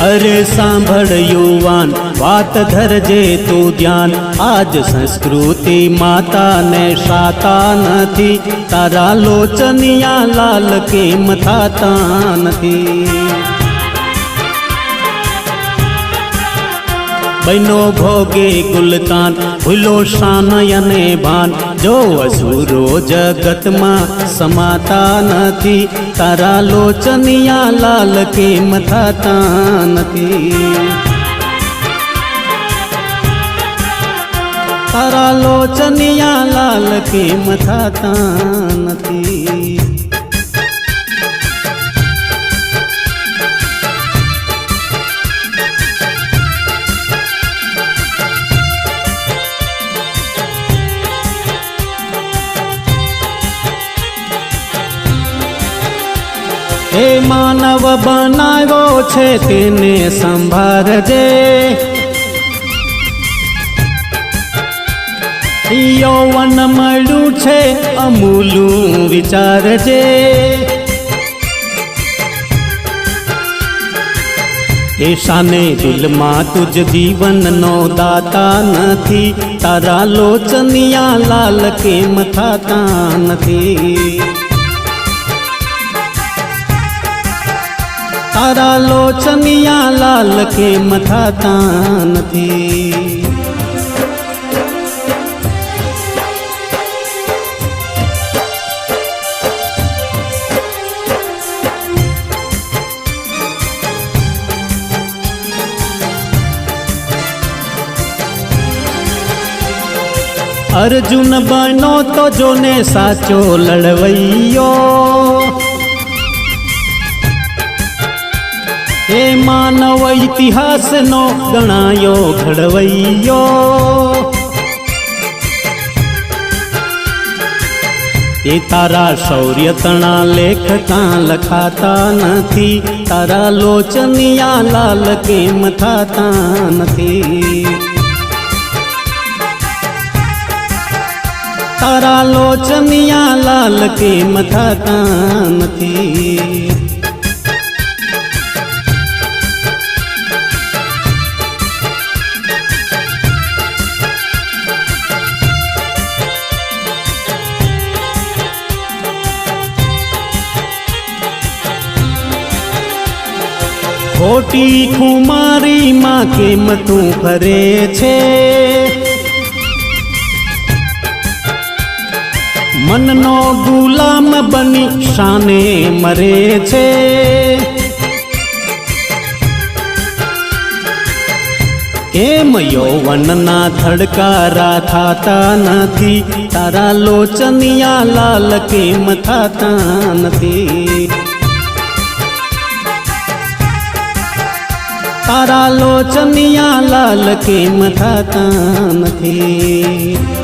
અરે સાંભળ યુવાન, વાત ધરજે તું ધ્યાન. આજ સંસ્કૃતિ માતાને શાતા નથી, તારા લોચનિયા લાલ કેમ થાતા નથી? બનો ભોગે ગુલકાન, ભૂલો શાનયને ભાન. જો અસુરો જગતમાં સમાતા નથી, તારા લોચનિયા લાલ કેમ થતા નથી? તારા લોચનિયા લાલ કેમ થતા નથી? હે માનવ બનાવ્યો છે તેને સંભાળજે. યૌવન મળ્યું છે, અમૂલું વિચારજે. એ શાને દિલમાં તુજ જીવનનો દાતા નથી, તારા લોચનિયા લાલ કેમ થાતા નથી? તારા લોચનિયા લાલ કેમ થાતા નથી અર્જુન બનો તો જોને સાચો લડવૈયો. માનવ ઇતિહાસનો ગણાયો ઘડવૈયો. એ તારા શૌર્ય તણા લેખતા લખાતા નથી, તારા લોચનિયા લાલ કેમ થતા નથી? તારા લોચનિયા લાલ કેમ થતા નથી? ખોટી ખુમારીમાં કેમ તું ફરે છે? મનનો ગુલામ બની શાને મરે છે. કેમ યૌવનના ધડકારા થાતા નથી? તારા લોચનિયા લાલ કેમ થાતા નથી? તારા લોચનિયા લાલ કેમ થાતા નથી?